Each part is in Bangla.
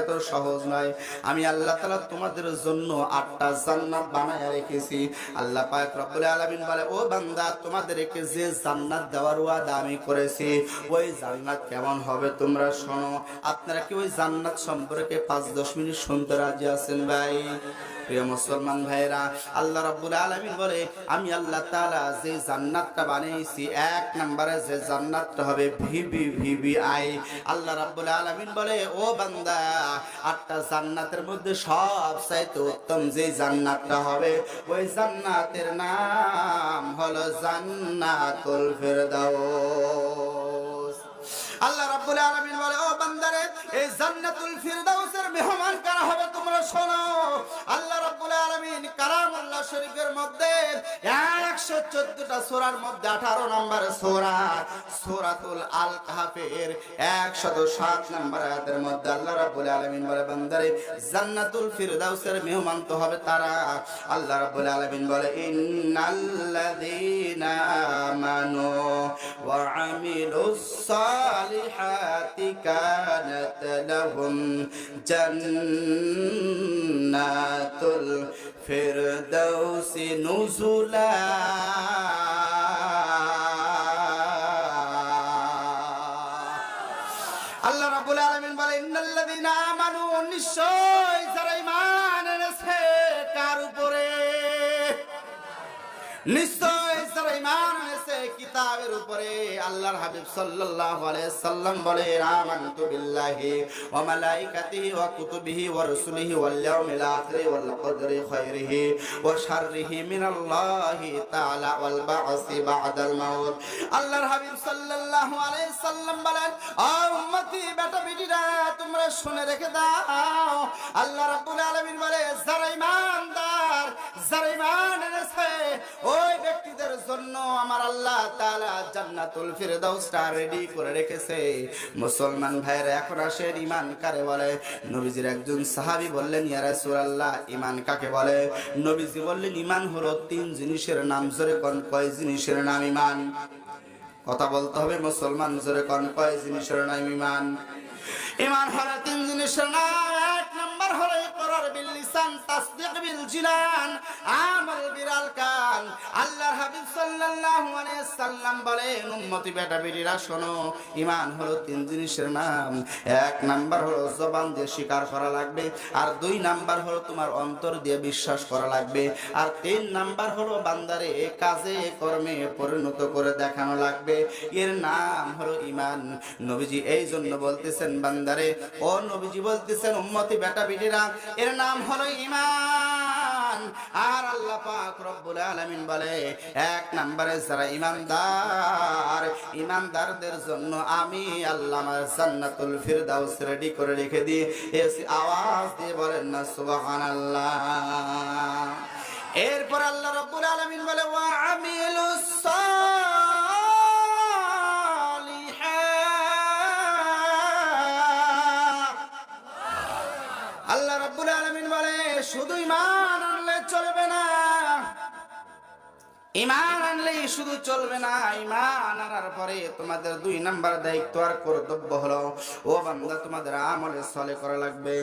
এত সহজ নয় আমি আল্লাহ তালা তোমাদের জন্য আটটা জান্নাত বানায় রেখেছি। আল্লাহ পাক রব্বুল আলামিন বলে, ও বান্দা, তোমাদেরকে যে জান্নাত দেওয়ার ওয়াদা আমি করেছি, ওই জান্নাত কেমন হবে তোমরা শোনো। আপনারা কি ওই জান্নাত সম্পর্কে পাঁচ দশ মিনিট শুনতে রাজি আছেন ভাই? প্রিয় মুসলমান ভাইরা আল্লাহ রাব্বুল আলামিন বলে, আমি আল্লাহ তাআলা যে জান্নাতটা বানিয়েছি, এক নম্বরে যে জান্নাতটা হবে ভিভি ভিভি আই। আল্লাহ রাব্বুল আলামিন বলে, ও বান্দা, আটটা জান্নাতের মধ্যে সব উত্তম যে জান্নাতটা হবে, ওই জান্নাতের নাম হলো জান্নাতুল ফেরদাউস। আল্লাহ রাব্বুল আলামিন বলে, ও বান্দারে এই জান্নাতুল ফিরদাউসের মেহমান কারা হবে তোমরা শোনো। আল্লাহ শরীফের মধ্যে 114টা সূরার মধ্যে 18 নম্বর সূরা, সূরাতুল আল কাহফের 107 নম্বর আয়াতের মধ্যে আল্লাহ রাব্বুল আলামিন বলে, বান্দারে, জান্নাতুল ফিরদাউসের মেহমান তো হবে তারা। আল্লাহ রাব্বুল আলামিন বলে, ইন্নাল্লাযীনা আমানু ওয়া আমিলুস সালিহাতি কানাত লাহুম ফিরদাউসি নুজুলা। আল্লাহ রাব্বুল আলামিন বলে, ইন্নাল্লাযীনা আমানু নিশ্চয় যারা ঈমান এনেছে, কার উপরে? নিশ্চয় কিতাবের উপরে আল্লাহর হাবিব সাল্লাল্লাহু আলাইহি সাল্লাম বলে আমানতু বিল্লাহি ওয়া মালাইকাতিহি ওয়া কুতুবিহি ওয়া রাসূলিহি ওয়াল ইয়াউমিল আখির ওয়াল কদরি খাইরিহি ওয়া শাররিহি মিনাল্লাহি তাআলা ওয়াল বা'সি বা'দাল মাউত। আল্লাহর হাবিব সাল্লাল্লাহু আলাইহি সাল্লাম বলেন ও উম্মতি, বেটা বেটিরা, তোমরা শুনে রেখে দাও। আল্লাহ রাব্বুল আলামিন বলে, যারা ঈমানদার, যারা ঈমান এনেছে, ওই ব্যক্তিদের জন্য আমার আল্লাহ তাআলা জান্নাতুল ফিরদাউসটা রেডি করে রেখেছে। মুসলমান ভাইরা এখন আসেন ঈমান কারে বলে? নবীজির একজন সাহাবী বললেন, ইয়া রাসূলুল্লাহ, ঈমান কাকে বলে? নবীজি বললেন, ঈমান হলো তিন জিনিসের নাম, জোরে কোন, কয় জিনিসের নাম ঈমান? কথা বলতে হবে, মুসলমান জোরে কোন, কয় জিনিসের নাম ঈমান? ঈমান হলো তিন জিনিসের নাম, এক নাম্বার হলো ইকরার বিল লিসান, তাসদিক বিল জিনান, আমল বিরাল কান আল্লাহর হাবিব সাল্লাল্লাহু আলাইহি সাল্লাম বলেন, উম্মতি বেটা বেটিরা শোনো, ঈমান হলো তিন জিনিসের নাম। এক নাম্বার হলো জবান দিয়ে স্বীকার করা লাগবে, আর দুই নাম্বার হলো তোমার অন্তর দিয়ে বিশ্বাস করা লাগবে, আর তিন নাম্বার হলো বান্দারে কাজে, কর্মে পরিণত করে দেখানো লাগবে। এর নাম হলো ঈমান। নবীজি এই জন্য বলতেছেন, বান্দারে, ও নবীজি বলতেছেন, উম্মতি বেটা বেটিরা এর নাম হলো ঈমান। আর আল্লাহ পাক রব্বুল আলামিন বলে, এক নম্বরে যারা ইমানদার, ইমানদারদের জন্য আমি আল্লাহ জান্নাতুল ফিরদাউস রেডি করে রেখে দিই। এসে আওয়াজ দিয়ে বলেন না, সুবহানাল্লাহ। এরপর আল্লাহ রব্বুল আলামিন বলে, ওয়া আমিলুস সালিহাত। আল্লাহ রাব্বুল আলামিন বলে, শুধু ঈমান ঈমান আনলেই শুধু চলবে না ঈমান আনার পরে তোমাদের দুই নাম্বার দায়িত্ব আর কর্তব্য হলো, ও বান্দা, তোমাদের আমলে সলে করা লাগবে।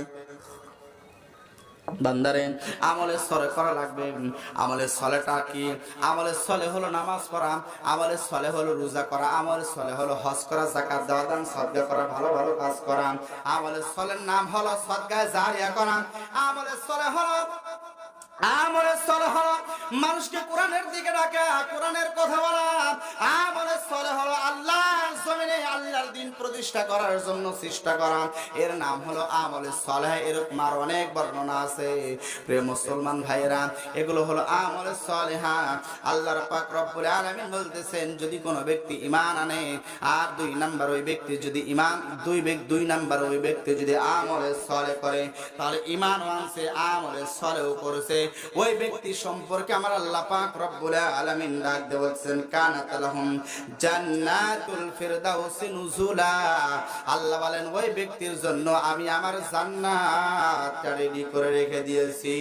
বান্দারে আমলের সলে করা লাগবে। আমলের সলেটা কি? আমলের সলে হলো নামাজ পড়া আমলের সলে হলো রোজা করা আমলের সলে হলো হজ করা জাকাত দেওয়া, দান, সদকা করা, ভালো ভালো কাজ করা। আমলের সলের নাম হলো সদকায় জারিয়া করা। আমলের সলে হলো আমলের সলে হলো মানুষকে কোরআনের দিকে ডাকা, কোরআনের কথা বলা। আমলের সলে হলো আল্লাহর জমিনে আল্লাহর দিন প্রতিষ্ঠা করার জন্য চেষ্টা করা। এর নাম হলো আমলের সলে এরকম আর অনেক বর্ণনা আছে। প্রিয় মুসলমান ভাইরা এগুলো হলো আমলের সলেহা। আল্লাহর পাক রব্বুল আলামিন বলতেছেন, যদি কোনো ব্যক্তি ঈমান আনে, আর দুই নাম্বার ওই ব্যক্তি যদি ঈমান, দুই ব্যক্তি দুই নাম্বার ওই ব্যক্তি যদি আমলের সলে করে, তাহলে ঈমান আনছে, আমলের সলেও করেছে। ওই ব্যক্তি সম্পর্কে আমার আল্লাহ পাক রব্বুল আলামিন ডাক দিয়ে বলছেন, কানাত লাহুম জান্নাতুল ফিরদাউসি নুজুলা। আল্লাহ বলেন, ওই ব্যক্তির জন্য আমি আমার জান্নাত রেডি করে রেখে দিয়েছি।